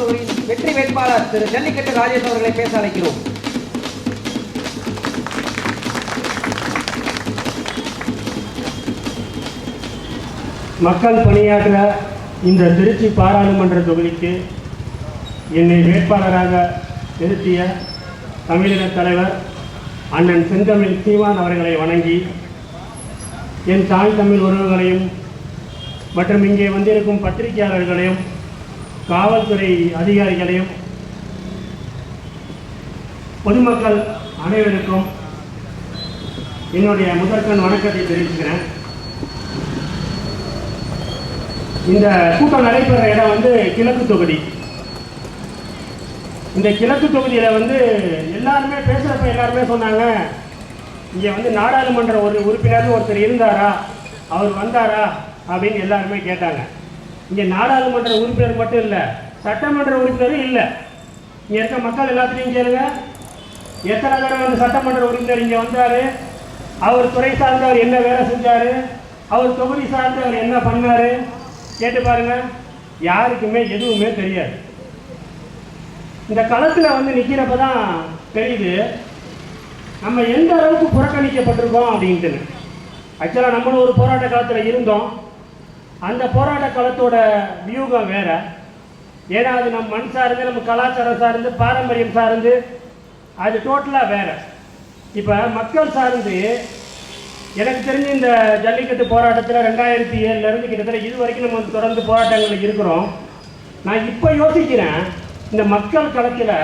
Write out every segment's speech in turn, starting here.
கோயம்புத்தூரின் வெற்றி வேட்பாளர் திரு ஜல்லிக்கட்டு ராஜேஷ் அவர்களை பேச அழைக்கிறோம். மக்கள் பணியாற்ற இந்த திருச்சி பாராளுமன்ற தொகுதிக்கு என்னை வேட்பாளராக நிறுத்திய தமிழின தலைவர் அண்ணன் செந்தமிழ் சீமான் அவர்களை வணங்கி என் தாய் தமிழ் உறவுகளையும் மற்றும் இங்கே வந்திருக்கும் பத்திரிகையாளர்களையும் காவல்துறை அதிகாரிகளையும் பொதுமக்கள் அனைவருக்கும் என்னுடைய முதற்கண் வணக்கத்தை தெரிவிச்சுக்கிறேன். இந்த கூட்டம் நடைபெற இடம் வந்து கிழக்கு தொகுதி. இந்த கிழக்கு தொகுதியில் வந்து எல்லாருமே பேசுகிறப்ப எல்லாருமே சொன்னாங்க இங்கே வந்து நாடாளுமன்ற ஒரு உறுப்பினர் ஒருத்தர் இருந்தாரா அவர் வந்தாரா அப்படின்னு எல்லாருமே கேட்டாங்க. இங்கே நாடாளுமன்ற உறுப்பினர் மட்டும் இல்லை சட்டமன்ற உறுப்பினரும் இல்லை. இங்கே இருக்க மக்கள் எல்லாத்துலேயும் கேளுங்க. எத்தனை தடவை வந்து சட்டமன்ற உறுப்பினர் இங்கே வந்தார்? அவர் துறை சார்ந்தவர் என்ன வேலை செஞ்சார்? அவர் தொகுதி சார்ந்தவர் என்ன பண்ணார்? கேட்டு பாருங்க. யாருக்குமே எதுவுமே தெரியாது. இந்த களத்தில் வந்து நிற்கிறப்ப தான் தெரியுது. நம்ம எந்த அளவுக்கு புறக்கணிக்கப்பட்டிருக்கோம் அப்படின்ட்டு ஆக்சுவலாக நம்மளும் ஒரு போராட்ட காலத்தில் இருந்தோம். அந்த போராட்ட காலத்தோட வியூகம் வேற. ஏன்னா அது நம்ம மண் சார்ந்து நம்ம கலாச்சாரம் சார்ந்து பாரம்பரியம் சார்ந்து அது டோட்டலாக வேற. இப்போ மக்கள் சார்ந்து எனக்கு தெரிஞ்சு இந்த ஜல்லிக்கட்டு போராட்டத்தில் ரெண்டாயிரத்தி ஏழுலேருந்து கிட்டத்தட்ட இது வரைக்கும் நம்ம வந்து தொடர்ந்து போராட்டங்களில் இருக்கிறோம். நான் இப்போ யோசிக்கிறேன் இந்த மக்கள் களத்தில்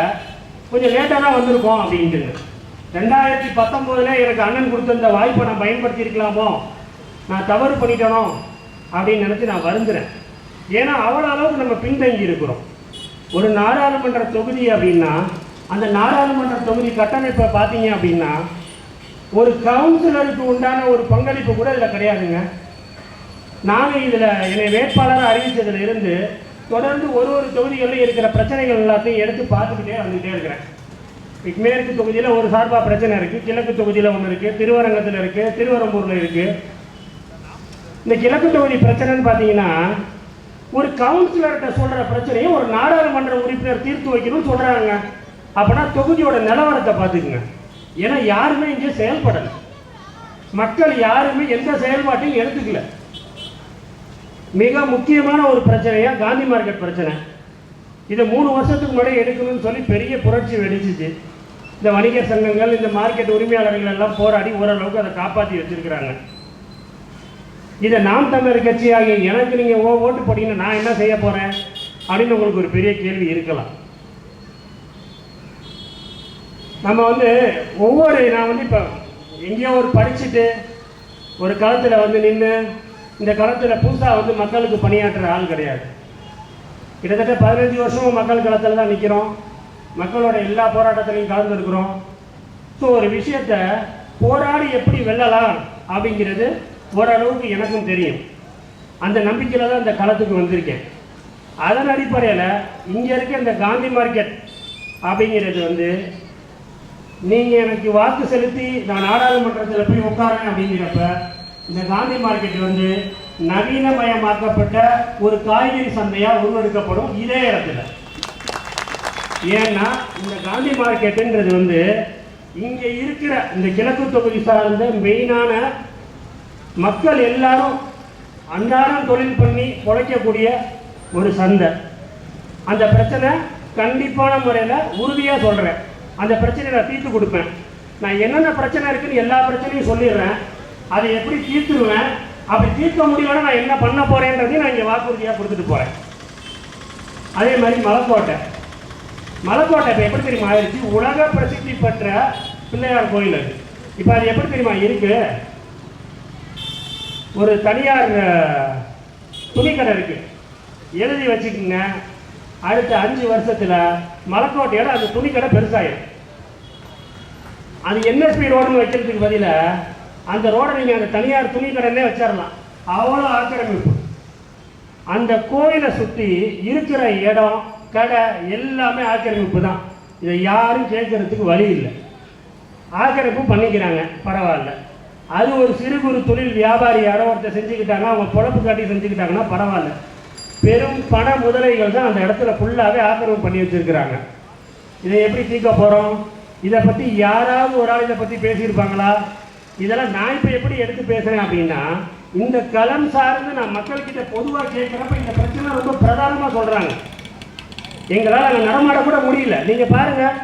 கொஞ்சம் லேட்டாக தான் வந்திருக்கோம் அப்படின்ட்டு. ரெண்டாயிரத்தி பத்தொம்போதில் எனக்கு அண்ணன் கொடுத்த இந்த வாய்ப்பை நான் பயன்படுத்தியிருக்கலாமோ? நான் தவறு பண்ணிட்டனோ? அப்படின்னு நினச்சி நான் வருந்துறேன். ஏன்னா அவ்வளோ அளவுக்கு நம்ம பின்தங்கி இருக்கிறோம். ஒரு நாடாளுமன்ற தொகுதி அப்படின்னா அந்த நாடாளுமன்ற தொகுதி கட்டமைப்பை பார்த்தீங்க அப்படின்னா ஒரு கவுன்சிலருக்கு உண்டான ஒரு பங்களிப்பு கூட இதில் கிடையாதுங்க. நானும் இதில் என்னை வேட்பாளராக அறிவித்ததுல இருந்து தொடர்ந்து ஒரு ஒரு தொகுதிகளிலும் இருக்கிற பிரச்சனைகள் எல்லாத்தையும் எடுத்து பார்த்துக்கிட்டே வந்துகிட்டே இருக்கிறேன். இப்ப மேற்கு தொகுதியில் ஒரு சார்பாக பிரச்சனை இருக்குது கிழக்கு தொகுதியில் ஒன்று இருக்குது திருவரங்கத்தில் இருக்குது திருவரம்பூரில் இருக்குது இந்த கிழக்கு தொகுதி பிரச்சனைன்னு பார்த்தீங்கன்னா ஒரு கவுன்சிலர்கிட்ட சொல்கிற பிரச்சனையை ஒரு நாடாளுமன்ற உறுப்பினர் தீர்த்து வைக்கணும்னு சொல்கிறாங்க அப்படின்னா தொகுதியோட நிலவரத்தை பார்த்துக்குங்க. ஏன்னா யாருமே இங்கே செயல்படலை. மக்கள் யாருமே எந்த செயல்பாட்டையும் எடுத்துக்கல. மிக முக்கியமான ஒரு பிரச்சனையாக காந்தி மார்க்கெட் பிரச்சனை. இதை மூணு வருஷத்துக்கு முன்னாடி எடுக்கணும்னு சொல்லி பெரிய புரட்சி வெடிச்சிச்சு. இந்த வணிக சங்கங்கள் இந்த மார்க்கெட் உரிமையாளர்கள் எல்லாம் போராடி ஓரளவுக்கு அதை காப்பாற்றி வச்சிருக்கிறாங்க. இதை நாம் தமிழர் கட்சியாகிய எனக்கு நீங்கள் ஓ ஓட்டு போட்டீங்கன்னா நான் என்ன செய்ய போகிறேன் அப்படின்னு உங்களுக்கு ஒரு பெரிய கேள்வி இருக்கலாம். நம்ம வந்து ஒவ்வொரு நான் வந்து இப்போ எங்கேயோ ஒரு படிச்சுட்டு ஒரு களத்தில் வந்து நின்று இந்த களத்தில் புதுசாக வந்து மக்களுக்கு பணியாற்றுற ஆள் கிடையாது. கிட்டத்தட்ட பதினஞ்சு வருஷமும் மக்கள் களத்தில் தான் நிற்கிறோம் மக்களோட எல்லா போராட்டத்திலையும் கலந்துருக்கிறோம். ஸோ ஒரு விஷயத்தை போராடி எப்படி வெல்லலாம் அப்படிங்கிறது ஓரளவுக்கு எனக்கும் தெரியும். அந்த நம்பிக்கையில் தான் இந்த களத்துக்கு வந்திருக்கேன். அதன் அடிப்படையில் இங்கே இருக்க இந்த காந்தி மார்க்கெட் அப்படிங்கிறது வந்து நீங்கள் எனக்கு வாக்கு செலுத்தி நான் நாடாளுமன்றத்தில் போய் உட்காரேன் அப்படிங்கிறப்ப இந்த காந்தி மார்க்கெட் வந்து நவீனமயமாக்கப்பட்ட ஒரு காய்கறி சந்தையாக உருவெடுக்கப்படும் இதே இடத்துல. ஏன்னா இந்த காந்தி மார்க்கெட்டுன்றது வந்து இங்கே இருக்கிற இந்த கிழக்கு தொகுதி சார்ந்த மெயினான மக்கள் எல்லாரும் அன்றாடம் தொழில் பண்ணி பொழைக்கக்கூடிய ஒரு சந்தை. அந்த பிரச்சனை கண்டிப்பான முறையில் உறுதியாக சொல்கிறேன் அந்த பிரச்சனையை நான் தீர்த்து கொடுப்பேன். நான் என்னென்ன பிரச்சனை இருக்குன்னு எல்லா பிரச்சனையும் சொல்லிடுறேன். அதை எப்படி தீர்த்துருவேன்? அப்படி தீர்க்க முடியலன்னா நான் என்ன பண்ண போகிறேன்றதையும் நான் இங்கே வாக்குறுதியாக கொடுத்துட்டு போகிறேன் அதே மாதிரி மலைக்கோட்டை. மலைக்கோட்டை இப்போ எப்படி தெரியுமா? ஆயிடுச்சு. உலக பிரசித்தி பெற்ற பிள்ளையார் கோயில் அது. இப்போ அது எப்படி தெரியுமா? இருக்குது ஒரு தனியார் துணிக்கடை இருக்கு. எழுதி வச்சுக்கோங்க. அடுத்த அஞ்சு வருஷத்தில் மலக்கோட்டையில் அந்த துணிக்கடை பெருசாயிடும் அது என்எஸ்பி ரோடுன்னு வைக்கிறதுக்கு பதிலா அந்த ரோடை நீங்கள் அந்த தனியார் துணிக்கடைன்னே வச்சிடலாம் அவ்வளோ ஆக்கிரமிப்பு. அந்த கோயிலை சுற்றி இருக்கிற இடம் கடை எல்லாமே ஆக்கிரமிப்பு தான். இதை யாரும் கேட்கறதுக்கு வழி இல்லை. ஆக்கிரமிப்பு பண்ணிக்கிறாங்க. பரவாயில்ல. அது ஒரு சிறு குறு தொழில் வியாபாரி யாரோ ஒருத்தர் செஞ்சுக்கிட்டாங்க அவங்க பொழப்பு காட்டி செஞ்சுக்கிட்டாங்கன்னா பரவாயில்ல. பெரும் பண முதலைகள் தான் அந்த இடத்துல ஃபுல்லாகவே ஆக்கிரமிப்பு பண்ணி வச்சுருக்கிறாங்க. இதை எப்படி தீர்க்க போகிறோம் இதை பற்றி யாராவது ஒரு ஆள் இதை பற்றி பேசியிருப்பாங்களா? இதெல்லாம் நான் இப்போ எப்படி எடுத்து பேசுகிறேன் அப்படின்னா இந்த களம் சார்ந்து நான் மக்கள்கிட்ட பொதுவாக கேட்குறப்ப இந்த பிரச்சனை ரொம்ப பிரதானமாக சொல்கிறாங்க எங்களால் அங்கே நடமாட கூட முடியல. நீங்கள் பாருங்கள்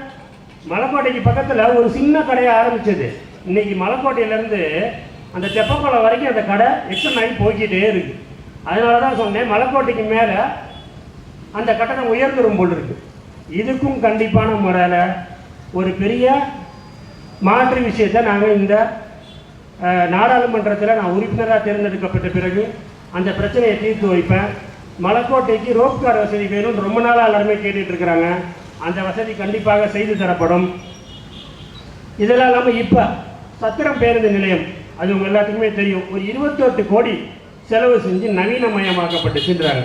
மலைக்கோட்டைக்கு பக்கத்தில் ஒரு சின்ன கடையை ஆரம்பித்தது இன்னைக்கு மலைக்கோட்டையிலேருந்து அந்த தெப்பக்குளம் வரைக்கும் அந்த கடை எக்ஸ்டன் ஆகி போய்கிட்டே இருக்கு. அதனால தான் சொன்னேன் மலைக்கோட்டைக்கு மேலே அந்த கட்டணம் உயர்ந்துரும் போல் இருக்கு. இதுக்கும் கண்டிப்பான முறையில் ஒரு பெரிய மாற்று விஷயத்தை நாங்கள் இந்த நாடாளுமன்றத்தில் நான் உறுப்பினராக தேர்ந்தெடுக்கப்பட்ட பிறகு அந்த பிரச்சனையை தீர்த்து வைப்பேன். மலைக்கோட்டைக்கு ரோப் கார் வசதி வேணும்னு ரொம்ப நாளாக எல்லாருமே கேட்டுட்ருக்குறாங்க அந்த வசதி கண்டிப்பாக செய்து தரப்படும். இதெல்லாம் இல்லாமல் இப்போ சத்திரம் பேருந்து நிலையம். அது உங்க எல்லாத்துக்குமே தெரியும். ஒரு இருபத்தெட்டு கோடி செலவு செஞ்சு நவீனமயமாக்கப்பட்டு நவீனமயமாக்கப்பட்டுச்சுன்றாங்க.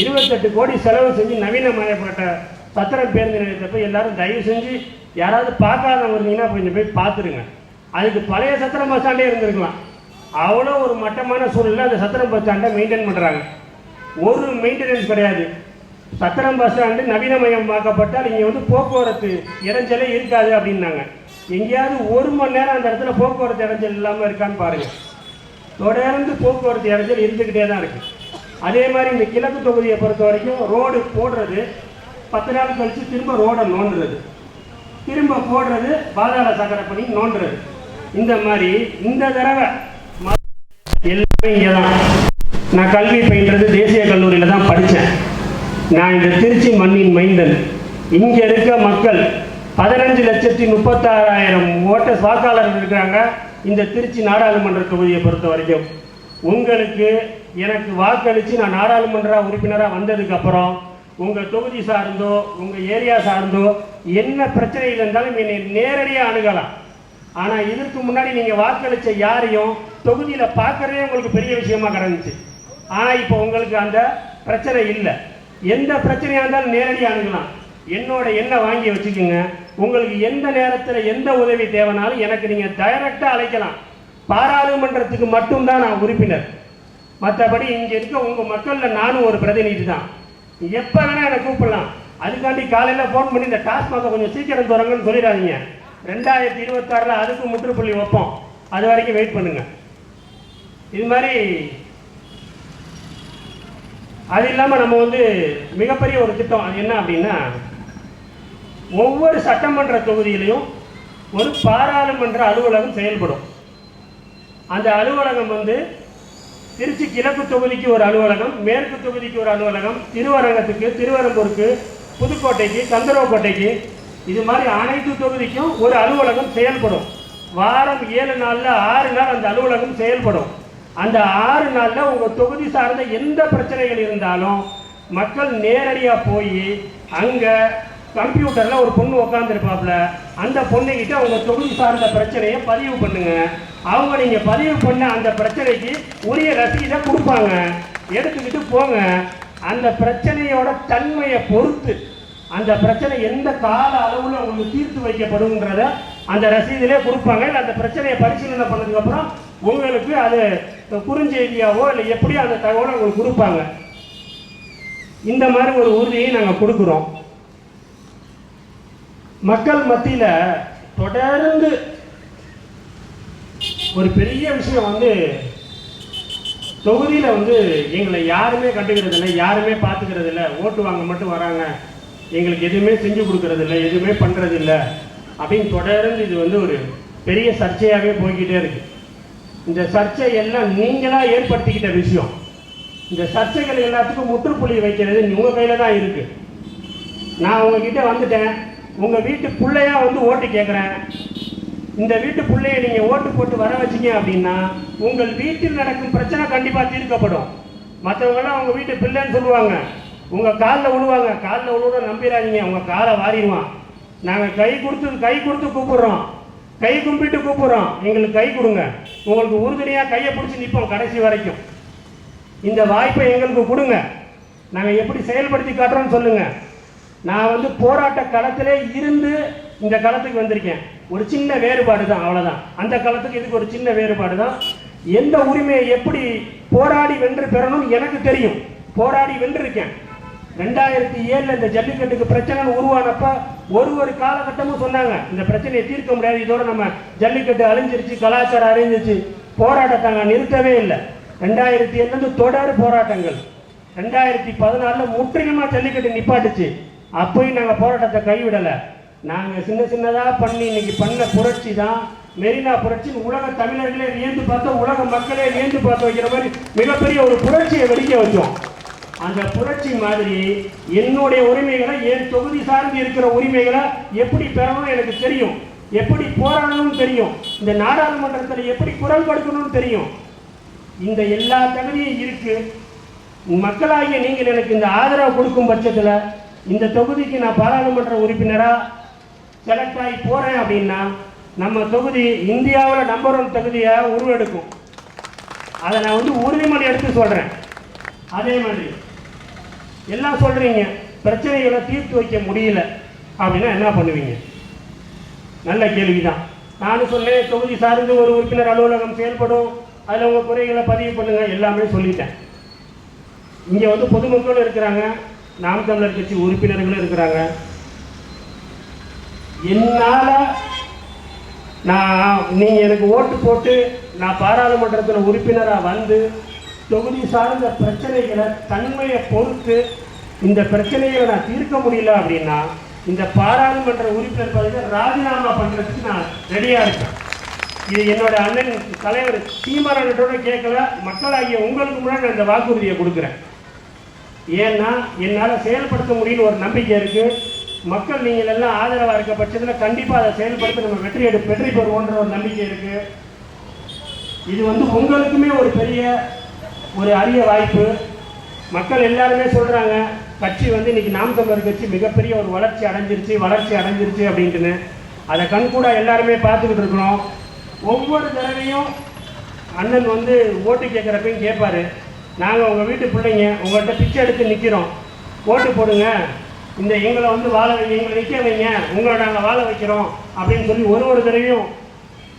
இருபத்தெட்டு கோடி செலவு செஞ்சு நவீனமயப்பட்ட சத்திரம் பேருந்து நிலையத்தை போய் எல்லாரும் தயவு செஞ்சு யாராவது பார்க்காதவங்க இருந்தீங்கன்னா கொஞ்சம் போய் பார்த்துருங்க. அதுக்கு பழைய சத்திரம் பஸ் ஸ்டாண்டே இருந்திருக்கலாம். அவ்வளோ ஒரு மட்டமான சூழ்நிலை அந்த சத்திரம் பஸ் ஸ்டாண்டை மெயின்டைன் பண்ணுறாங்க ஒரு மெயின்டெனன்ஸ் கிடையாது. சத்திரம் பஸ் ஸ்டாண்டு நவீனமயமாக்கப்பட்டால் இங்கே வந்து போக்குவரத்து இறைஞ்சலே இருக்காது அப்படின்னாங்க. எங்கேயாவது ஒரு மணி நேரம் அந்த இடத்துல போக்குவரத்து இடைஞ்சல் இல்லாமல் இருக்கான்னு பாருங்கள் தொடர்ந்து போக்குவரத்து இடைஞ்சல் இருந்துக்கிட்டே தான் இருக்குது அதே மாதிரி இந்த கிழக்கு தொகுதியை பொறுத்த வரைக்கும் ரோடு போடுறது பத்து நாள் கழித்து திரும்ப ரோடை நோண்டுறது. திரும்ப போடுறது பாதாள சக்கரை பண்ணி நோண்டுறது. இந்த மாதிரி இந்த தடவை எல்லாமே இங்கே தான். நான் கல்வி பயின்றது தேசிய கல்லூரியில் தான் படித்தேன் நான் இந்த திருச்சி மண்ணின் மைந்தன். இங்கே இருக்க மக்கள் பதினஞ்சு லட்சத்தி முப்பத்தாறாயிரம் ஓட்ட வாக்காளர்கள் இருக்கிறாங்க இந்த திருச்சி நாடாளுமன்ற தொகுதியை பொறுத்த வரைக்கும். உங்களுக்கு எனக்கு வாக்களித்து நான் நாடாளுமன்ற உறுப்பினராக வந்ததுக்கப்புறம் உங்கள் தொகுதி சார்ந்தோ உங்கள் ஏரியா சார்ந்தோ என்ன பிரச்சனைகள் இருந்தாலும் என்னை நேரடியாக அணுகலாம். ஆனால் இதற்கு முன்னாடி நீங்கள் வாக்களித்த யாரையும் தொகுதியில் பார்க்கறதே உங்களுக்கு பெரிய விஷயமா கிடந்துச்சு. ஆனால் இப்போ உங்களுக்கு அந்த பிரச்சனை இல்லை. எந்த பிரச்சனையாக இருந்தாலும் நேரடியாக அணுகலாம். என்னோட எண்ணை வாங்கி வச்சுக்கோங்க. உங்களுக்கு எந்த நேரத்தில் எந்த உதவி தேவைனாலும் எனக்கு நீங்கள் டைரக்டாக அழைக்கலாம். பாராளுமன்றத்துக்கு மட்டும்தான் நான் உறுப்பினர். மற்றபடி இங்கே இருக்க உங்கள் மக்களில் நானும் ஒரு பிரதிநிதி தான் எப்போ வேணால் என்னை கூப்பிடலாம். அதுக்காண்டி காலையில் ஃபோன் பண்ணி இந்த டாஸ்மாக கொஞ்சம் சீக்கிரம் தொடங்கன்னு சொல்லிடாதீங்க. ரெண்டாயிரத்தி இருபத்தாறில் அதுக்கு முற்றுப்புள்ளி வைப்போம். அது வரைக்கும் வெயிட் பண்ணுங்க. இது மாதிரி அது இல்லாமல் நம்ம வந்து மிகப்பெரிய ஒரு திட்டம் அது என்ன அப்படின்னா ஒவ்வொரு சட்டமன்ற தொகுதியிலையும் ஒரு பாராளுமன்ற அலுவலகம் செயல்படும். அந்த அலுவலகம் வந்து திருச்சி கிழக்கு தொகுதிக்கு ஒரு அலுவலகம் மேற்கு தொகுதிக்கு ஒரு அலுவலகம் திருவரங்கத்துக்கு திருவரம்பூருக்கு புதுக்கோட்டைக்கு சந்தரவக்கோட்டைக்கு இது மாதிரி அனைத்து தொகுதிக்கும் ஒரு அலுவலகம் செயல்படும். வாரம் ஏழு நாளில் ஆறு நாள் அந்த அலுவலகம் செயல்படும். அந்த ஆறு நாளில் உங்கள் தொகுதி சார்ந்த எந்த பிரச்சனைகள் இருந்தாலும் மக்கள் நேரடியாக போய் அங்கே கம்ப்யூட்டரில் ஒரு பொண்ணு உக்காந்துருப்பாப்புல அந்த பொண்ணுக்கிட்ட அவங்க தொகுதி சார்ந்த பிரச்சனையை பதிவு பண்ணுங்க. அவங்க நீங்கள் பதிவு பண்ண அந்த பிரச்சனைக்கு உரிய ரசீதை கொடுப்பாங்க. எடுத்துக்கிட்டு போங்க. அந்த பிரச்சனையோட தன்மையை பொறுத்து அந்த பிரச்சனை எந்த கால அளவில் உங்களுக்கு தீர்த்து வைக்கப்படும்ன்றத அந்த ரசீதிலே கொடுப்பாங்க. இல்லை அந்த பிரச்சனையை பரிசீலனை பண்ணதுக்கப்புறம் உங்களுக்கு அது குறுஞ்செய்தியாவோ இல்லை எப்படியோ அந்த தகவலை உங்களுக்கு கொடுப்பாங்க. இந்த மாதிரி ஒரு உறுதியை நாங்கள் கொடுக்குறோம். மக்கள் மத்தியில் தொடர்ந்து ஒரு பெரிய விஷயம் வந்து தொகுதியில் வந்து எங்களை யாருமே கண்டுக்கிறது இல்லை யாருமே பார்த்துக்கிறது இல்லை ஓட்டு வாங்க மட்டும் வராங்க. எங்களுக்கு எதுவுமே செஞ்சு கொடுக்கறது இல்லை எதுவுமே பண்ணுறது இல்லை அப்படின்னு தொடர்ந்து இது வந்து ஒரு பெரிய சர்ச்சையாகவே போய்கிட்டே இருக்கு. இந்த சர்ச்சை எல்லாம் நீங்களாக ஏற்படுத்திக்கிட்ட விஷயம். இந்த சர்ச்சைகள் எல்லாத்துக்கும் முற்றுப்புள்ளி வைக்கிறது உங்கள் கையில் தான் இருக்குது நான் உங்ககிட்ட வந்துட்டேன். உங்கள் வீட்டு பிள்ளையா வந்து ஓட்டு கேட்குறேன் இந்த வீட்டு பிள்ளைய நீங்கள் ஓட்டு போட்டு வர வச்சிங்க அப்படின்னா உங்கள் வீட்டில் நடக்கும் பிரச்சனை கண்டிப்பாக தீர்க்கப்படும். மற்றவங்களாம் உங்கள் வீட்டு பிள்ளைன்னு சொல்லுவாங்க. உங்கள் காலில் விழுவாங்க காலில் விழுவத நம்பிடாதீங்க உங்கள் காலை வாரிடுவான். நாங்கள் கை கொடுத்து கை கொடுத்து கூப்பிட்றோம். கை கும்பிட்டு கூப்பிட்றோம். எங்களுக்கு கை கொடுங்க. உங்களுக்கு உறுதுணையாக கையை பிடிச்சி நிற்போம் கடைசி வரைக்கும். இந்த வாய்ப்பை எங்களுக்கு கொடுங்க. நாங்கள் எப்படி செயல்படுத்தி காட்டுறோம்னு சொல்லுங்கள் நான் வந்து போராட்ட களத்திலே இருந்து இந்த களத்துக்கு வந்திருக்கேன். ஒரு சின்ன வேறுபாடு தான் அவ்வளோதான் அந்த களத்துக்கு இதுக்கு ஒரு சின்ன வேறுபாடு தான் எந்த உரிமையை எப்படி போராடி வென்று பெறணும்னு எனக்கு தெரியும். போராடி வென்றிருக்கேன். ரெண்டாயிரத்தி ஏழில் இந்த ஜல்லிக்கட்டுக்கு பிரச்சனை உருவானப்ப ஒரு ஒரு காலகட்டமும் சொன்னாங்க. இந்த பிரச்சனையை தீர்க்க முடியாது. இதோட நம்ம ஜல்லிக்கட்டு அழிஞ்சிருச்சு கலாச்சாரம் அழிஞ்சிருச்சு. போராட்டத்தை நாங்கள் நிறுத்தவே இல்லை. ரெண்டாயிரத்தி ஏழுலேருந்து தொடர் போராட்டங்கள். ரெண்டாயிரத்தி பதினாலில் முற்றிலுமாக ஜல்லிக்கட்டு நிப்பாட்டுச்சு. அப்பயும் நாங்கள் போராட்டத்தை கைவிடலை. நாங்கள் சின்ன சின்னதாக பண்ணி இன்னைக்கு பண்ண புரட்சி தான். மெரினா புரட்சி உலக தமிழர்களே வியந்து பார்த்தோம் உலக மக்களே வியந்து பார்த்து வைக்கிற மாதிரி மிகப்பெரிய ஒரு புரட்சியை வெடிக்க வச்சோம். அந்த புரட்சி மாதிரி என்னுடைய உரிமைகளை என் தொகுதி சார்ந்து இருக்கிற உரிமைகளை எப்படி பெறணும் எனக்கு தெரியும். எப்படி போராடணும்னு தெரியும். இந்த நாடாளுமன்றத்தில் எப்படி குரல் கொடுக்கணும்னு தெரியும். இந்த எல்லா தகுதியும் இருக்கு. மக்களாகிய நீங்கள் எனக்கு இந்த ஆதரவு கொடுக்கும் பட்சத்தில் இந்த தொகுதிக்கு நான் பாராளுமன்ற உறுப்பினராக செலக்ட் ஆகி போகிறேன் அப்படின்னா நம்ம தொகுதி இந்தியாவில் நம்பர் ஒன் தொகுதியை உருவெடுக்கும். அதை நான் வந்து உறுதிமொழி எடுத்து சொல்கிறேன் அதே மாதிரி எல்லாம் சொல்கிறீங்க பிரச்சனைகளை தீர்த்து வைக்க முடியல அப்படின்னா என்ன பண்ணுவீங்க? நல்ல கேள்விதான். நானும் சொன்னேன் தொகுதி சார்ந்து ஒரு உறுப்பினர் அலுவலகம் செயல்படும் அதில் உங்கள் குறைகளை பதிவு பண்ணுங்கள் எல்லாமே சொல்லிட்டேன். இங்கே வந்து பொதுமக்களும் இருக்கிறாங்க. நாம் தமிழர் கட்சி உறுப்பினர்களும் இருக்கிறாங்க. என்னால் நான் நீங்கள் எனக்கு ஓட்டு போட்டு நான் பாராளுமன்றத்தில் உறுப்பினராக வந்து தொகுதி சார்ந்த பிரச்சனைகளை தன்மையை பொறுத்து இந்த பிரச்சனைகளை நான் தீர்க்க முடியல அப்படின்னா இந்த பாராளுமன்ற உறுப்பினர் பதவியை ராஜினாமா பண்ணுறதுக்கு நான் ரெடியாக இருக்கேன். இது என்னோட அண்ணன் தலைவர் சீமானோட கேட்கல. மக்களாகிய உங்களுக்கு முன்னாடி நான் இந்த வாக்குறுதியை கொடுக்குறேன். ஏன்னா என்னால் செயல்படுத்த முடியும்னு ஒரு நம்பிக்கை இருக்குது மக்கள் நீங்கள் எல்லாம் ஆதரவாக இருக்க பட்சத்தில் கண்டிப்பாக அதை செயல்படுத்த நம்ம வெற்றி எடு வெற்றி பெறுவோன்ற ஒரு நம்பிக்கை இருக்குது இது வந்து உங்களுக்குமே ஒரு பெரிய ஒரு அரிய வாய்ப்பு. மக்கள் எல்லாருமே சொல்கிறாங்க கட்சி வந்து இன்றைக்கி நாம் தமிழர் கட்சி மிகப்பெரிய ஒரு வளர்ச்சி அடைஞ்சிருச்சு வளர்ச்சி அடைஞ்சிருச்சு அப்படின்ட்டுன்னு. அதை கண்கூட எல்லாருமே பார்த்துக்கிட்டு இருக்கிறோம். ஒவ்வொரு தடவையும் அண்ணன் வந்து ஓட்டு கேட்குறப்பையும் கேட்பாரு. நாங்கள் உங்கள் வீட்டு பிள்ளைங்க உங்கள்கிட்ட பிச்சை எடுத்து நிற்கிறோம் ஓட்டு போடுங்க. இந்த எங்களை வந்து வாழ வைங்க எங்களை நிற்க வைங்க. உங்களை நாங்கள் வாழ வைக்கிறோம் அப்படின்னு சொல்லி ஒரு ஒரு தடவையும்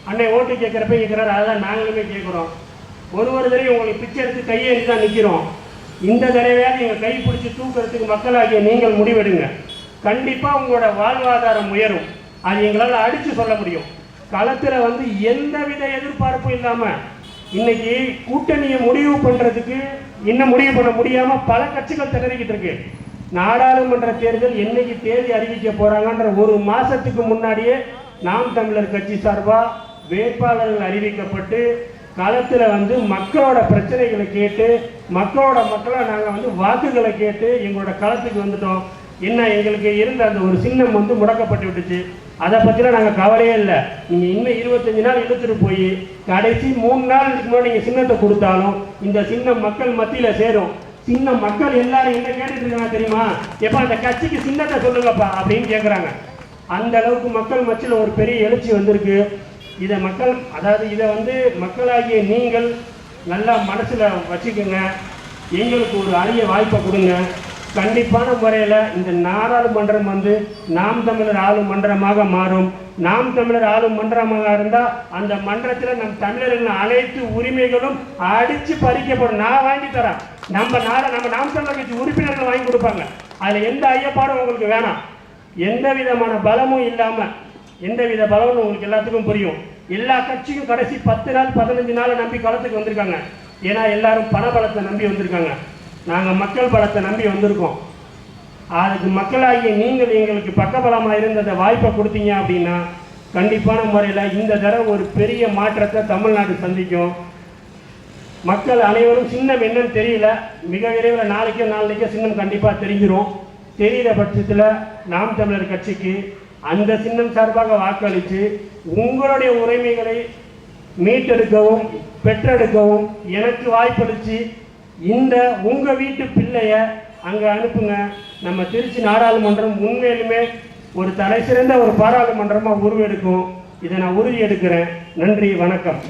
அன்னை ஓட்டு கேட்குறப்ப கேட்குறாரு. அதான் நாங்களுமே கேட்குறோம். ஒரு ஒரு தடவையும் உங்களுக்கு பிச்சை எடுத்து கையேந்தி தான் நிற்கிறோம் இந்த தடவையாவது எங்கள் கை பிடிச்சி தூக்குறதுக்கு மக்களாகிய நீங்கள் முடிவெடுங்க. கண்டிப்பாக உங்களோட வாழ்வாதாரம் உயரும். அது எங்களால் அடித்து சொல்ல முடியும். களத்தில் வந்து எந்தவித எதிர்பார்ப்பும் இல்லாமல் இன்னைக்கு கூட்டணியை முடிவு பண்ணுறதுக்கு இன்னும் முடிவு பண்ண முடியாமல் பல கட்சிகள் திணறிக்கிட்டு இருக்கு. நாடாளுமன்ற தேர்தல் என்னைக்கு தேதி அறிவிக்க போறாங்கன்ற ஒரு மாசத்துக்கு முன்னாடியே நாம் தமிழர் கட்சி சார்பா வேட்பாளர்கள் அறிவிக்கப்பட்டு களத்தில் வந்து மக்களோட பிரச்சனைகளை கேட்டு மக்களோட மக்களை நாங்கள் வந்து வாக்குகளை கேட்டு எங்களோட களத்துக்கு வந்துட்டோம். என்ன எங்களுக்கு இருந்த அந்த ஒரு சின்னம் வந்து முடக்கப்பட்டு விட்டுச்சு. அதை பற்றிலாம் நாங்கள் கவலையே இல்லை. நீங்கள் இன்னும் இருபத்தஞ்சி நாள் இழுத்துட்டு போய் கடைசி மூணு நாள் முன்னாடி நீங்கள் சின்னத்தை கொடுத்தாலும் இந்த சின்ன மக்கள் மத்தியில் சேரும். சின்ன மக்கள் எல்லாரும் என்ன கேட்டுட்டு இருக்காங்க தெரியுமா? எப்போ அந்த கட்சிக்கு சின்னத்தை சொல்லுங்கப்பா அப்படின்னு கேட்குறாங்க அந்த அளவுக்கு மக்கள் மத்தியில் ஒரு பெரிய எழுச்சி வந்திருக்கு. இதை மக்கள் அதாவது இதை வந்து மக்களாகிய நீங்கள் நல்லா மனசில் வச்சுக்கோங்க. எங்களுக்கு ஒரு அரிய வாய்ப்பை கொடுங்க. கண்டிப்பான முறையில் இந்த நாடாளுமன்றம் வந்து நாம் தமிழர் ஆளும் மன்றமாக மாறும். நாம் தமிழர் ஆளும் மன்றமாக இருந்தால் அந்த மன்றத்தில் நம் தமிழர்களின் அனைத்து உரிமைகளும் அடித்து பறிக்கப்படும். நான் வாங்கி தரேன். நம்ம நாட நம்ம நாம் தமிழர் கட்சி உறுப்பினர்கள் வாங்கி கொடுப்பாங்க. அதில் எந்த ஐயப்பாடும் உங்களுக்கு வேணாம். எந்த விதமான பலமும் இல்லாமல் எந்த வித பலமும் உங்களுக்கு எல்லாத்துக்கும் புரியும். எல்லா கட்சியும் கடைசி பத்து நாள் பதினஞ்சு நாள் நம்பி களத்துக்கு வந்திருக்காங்க. ஏன்னா எல்லாரும் பண பலத்தை நம்பி வந்திருக்காங்க. நாங்கள் மக்கள் பலத்தை நம்பி வந்திருக்கோம். அதுக்கு மக்களாகிய நீங்கள் எங்களுக்கு பக்கபலமாக இருந்ததை வாய்ப்பை கொடுத்தீங்க அப்படின்னா கண்டிப்பான முறையில் இந்த தடவை ஒரு பெரிய மாற்றத்தை தமிழ்நாடு சந்திக்கும். மக்கள் அனைவரும் சின்னம் என்னன்னு தெரியல. மிக விரைவில் நாளைக்கோ நாளைக்கோ சின்னம் கண்டிப்பாக தெரிஞ்சிடும் தெரிகிற பட்சத்தில் நாம் தமிழர் கட்சிக்கு அந்த சின்னம் சார்பாக வாக்களித்து உங்களுடைய உரிமைகளை மீட்டெடுக்கவும் பெற்றெடுக்கவும் எனக்கு வாய்ப்பளித்து இந்த உங்கள் வீட்டு பிள்ளைய அங்கே அனுப்புங்க. நம்ம திருச்சி நாடாளுமன்றம் உண்மையிலுமே ஒரு தலை சிறந்த ஒரு பாராளுமன்றமாக உருவெடுக்கும். இதை நான் உறுதி எடுக்கிறேன் நன்றி வணக்கம்.